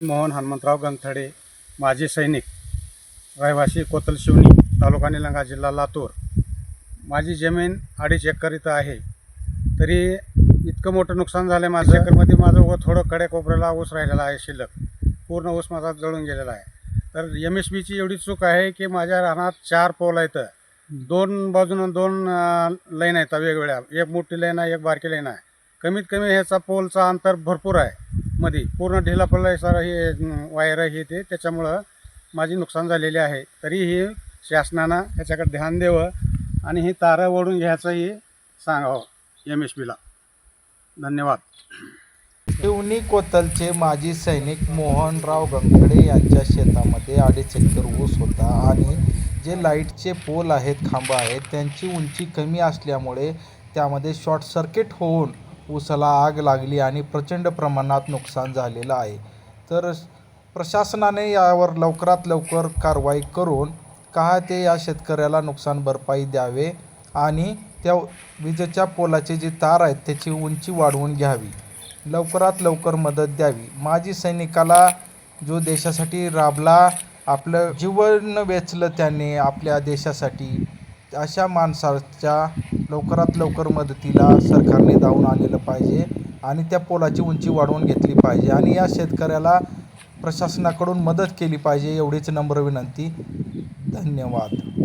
मोहन हनुमंतराव गंथडे माजी सैनिक रहिवासी कोतल शिवणी तालुका निलंगा जिल्हा लातूर. माझी जमीन अडीच एकर इथं आहे. तरी इतकं मोठं नुकसान झालं आहे माझ्या एकरमध्ये माझं व थोडं कडे कोपऱ्याला ऊस राहिलेला आहे शिल्लक. पूर्ण ऊस माझा जळून गेलेला आहे. तर एम एस बीची एवढी चूक आहे की माझ्या रानात चार पोल आहेत. दोन बाजूनं दोन लाईन आहेत वेगवेगळ्या. एक मोठी लाईन आहे एक बारकी लाईन आहे. कमीत कमी ह्याचा पोलचा अंतर भरपूर आहे. मध्ये. पूर्ण ढिला पडला सारा हे वायर हे ते त्याच्यामुळं माझी नुकसान झालेले आहे. तरीही शासनानं ह्याच्याकडे ध्यान द्यावं आणि ही तारं ओढून घ्यायचंही सांगावं एम एस पीला धन्यवाद. शिवणी कोतलचे माजी सैनिक मोहनराव गंगडे यांच्या शेतामध्ये अडीच एकर ऊस होता आणि जे लाईटचे पोल आहेत खांब आहेत त्यांची उंची कमी असल्यामुळे त्यामध्ये शॉर्ट सर्किट होऊन ऊसाला आग लागली आणि प्रचंड प्रमाणात नुकसान झालेलं आहे. तर प्रशासनाने यावर लवकरात लवकर कारवाई करून का ते या शेतकऱ्याला नुकसान भरपाई द्यावे आणि त्या विजेच्या पोलाचे जे तार आहेत त्याची उंची वाढवून घ्यावी. लवकरात लवकर मदत द्यावी. माजी सैनिकाला जो देशासाठी राबला आपलं जीवन वेचलं त्याने आपल्या देशासाठी. अशा माणसाच्या लवकरात लवकर मदतीला सरकारने धावून आलेलं पाहिजे आणि त्या पोलाची उंची वाढवून घेतली पाहिजे आणि या शेतकऱ्याला प्रशासनाकडून मदत केली पाहिजे एवढीच नम्र विनंती. धन्यवाद.